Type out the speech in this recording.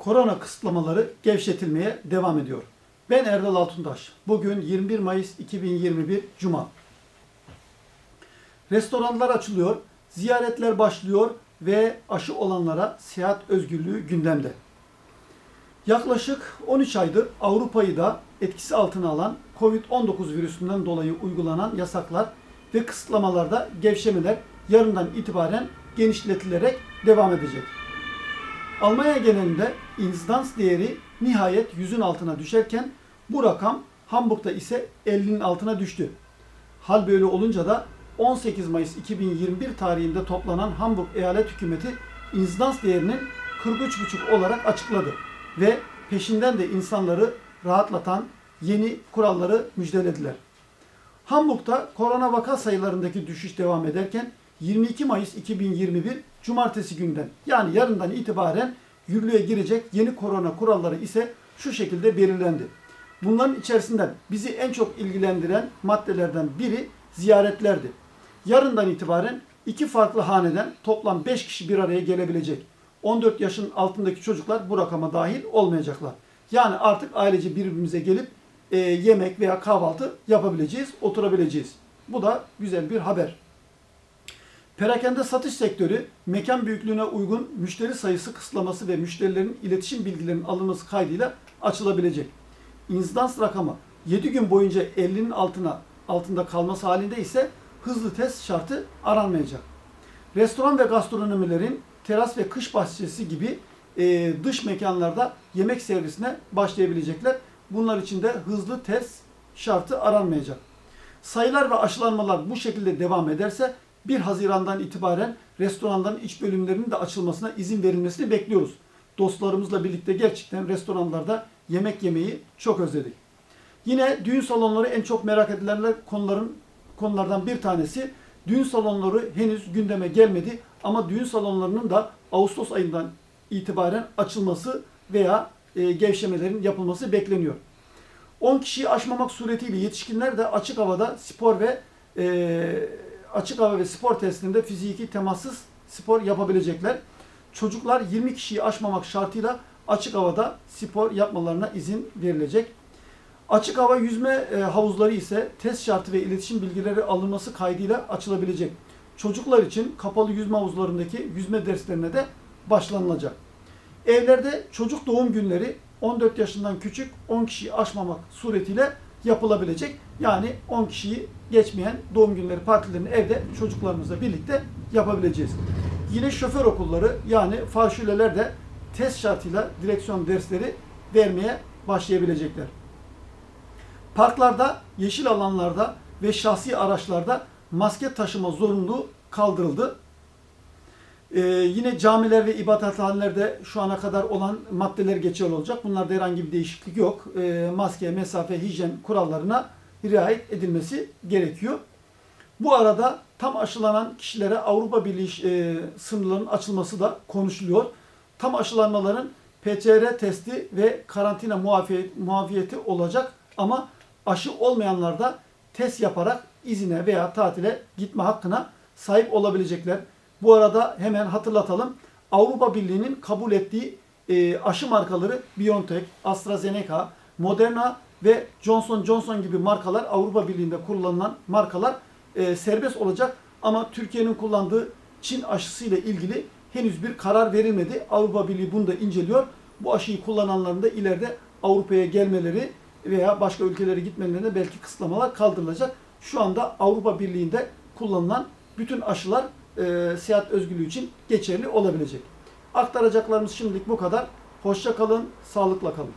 korona kısıtlamaları gevşetilmeye devam ediyor. Ben Erdal Altuntaş. Bugün 21 Mayıs 2021 Cuma. Restoranlar açılıyor, ziyaretler başlıyor ve aşı olanlara seyahat özgürlüğü gündemde. Yaklaşık 13 aydır Avrupa'yı da etkisi altına alan Covid-19 virüsünden dolayı uygulanan yasaklar ve kısıtlamalarda gevşemeler yarından itibaren genişletilerek devam edecek. Almanya genelinde insidans değeri nihayet 100'ün altına düşerken bu rakam Hamburg'da ise 50'nin altına düştü. Hal böyle olunca da 18 Mayıs 2021 tarihinde toplanan Hamburg Eyalet Hükümeti insidans değerinin 43,5 olarak açıkladı ve peşinden de insanları rahatlatan yeni kuralları müjdelediler. Hamburg'da korona vaka sayılarındaki düşüş devam ederken 22 Mayıs 2021 Cumartesi günden yani yarından itibaren yürürlüğe girecek yeni korona kuralları ise şu şekilde belirlendi. Bunların içerisinden bizi en çok ilgilendiren maddelerden biri ziyaretlerdi. Yarından itibaren iki farklı haneden toplam 5 kişi bir araya gelebilecek. 14 yaşın altındaki çocuklar bu rakama dahil olmayacaklar. Yani artık ailece birbirimize gelip e, yemek veya kahvaltı yapabileceğiz, oturabileceğiz. Bu da güzel bir haber. Perakende satış sektörü mekan büyüklüğüne uygun müşteri sayısı kısıtlaması ve müşterilerin iletişim bilgilerinin alınması kaydıyla açılabilecek. İnsidans rakamı 7 gün boyunca 50'nin altına altında kalması halinde ise hızlı test şartı aranmayacak. Restoran ve gastronomilerin teras ve kış bahçesi gibi e, dış mekanlarda yemek servisine başlayabilecekler. Bunlar için de hızlı test şartı aranmayacak. Sayılar ve aşılanmalar bu şekilde devam ederse 1 Haziran'dan itibaren restoranların iç bölümlerinin de açılmasına izin verilmesini bekliyoruz. Dostlarımızla birlikte gerçekten restoranlarda yemek yemeyi çok özledik. Yine düğün salonları en çok merak edilenler konuların konulardan bir tanesi. Düğün salonları henüz gündeme gelmedi ama düğün salonlarının da Ağustos ayından itibaren açılması veya e, gevşemelerin yapılması bekleniyor. 10 kişiyi aşmamak suretiyle yetişkinler de açık havada spor ve e, açık hava ve spor testinde fiziki temassız spor yapabilecekler. Çocuklar 20 kişiyi aşmamak şartıyla açık havada spor yapmalarına izin verilecek. Açık hava yüzme e, havuzları ise test şartı ve iletişim bilgileri alınması kaydıyla açılabilecek. Çocuklar için kapalı yüzme havuzlarındaki yüzme derslerine de başlanılacak. Evlerde çocuk doğum günleri 14 yaşından küçük 10 kişiyi aşmamak suretiyle yapılabilecek. Yani 10 kişiyi geçmeyen doğum günleri partilerini evde çocuklarımızla birlikte yapabileceğiz. Yine şoför okulları yani farşüleler de test şartıyla direksiyon dersleri vermeye başlayabilecekler. Parklarda, yeşil alanlarda ve şahsi araçlarda maske taşıma zorunluluğu kaldırıldı. Ee, yine camiler ve ibadethanelerde şu ana kadar olan maddeler geçerli olacak. Bunlarda herhangi bir değişiklik yok. Ee, maske, mesafe, hijyen kurallarına riayet edilmesi gerekiyor. Bu arada tam aşılanan kişilere Avrupa Birliği e, sınırlarının açılması da konuşuluyor. Tam aşılanmaların PCR testi ve karantina muafiyeti, muafiyeti olacak ama aşı olmayanlar da test yaparak izine veya tatile gitme hakkına sahip olabilecekler. Bu arada hemen hatırlatalım. Avrupa Birliği'nin kabul ettiği e, aşı markaları BioNTech, AstraZeneca, Moderna ve Johnson Johnson gibi markalar Avrupa Birliği'nde kullanılan markalar e, serbest olacak. Ama Türkiye'nin kullandığı Çin aşısı ile ilgili henüz bir karar verilmedi. Avrupa Birliği bunu da inceliyor. Bu aşıyı kullananların da ileride Avrupa'ya gelmeleri veya başka ülkelere gitmelerine belki kısıtlamalar kaldırılacak. Şu anda Avrupa Birliği'nde kullanılan bütün aşılar e, seyahat özgürlüğü için geçerli olabilecek. Aktaracaklarımız şimdilik bu kadar. Hoşça kalın, sağlıkla kalın.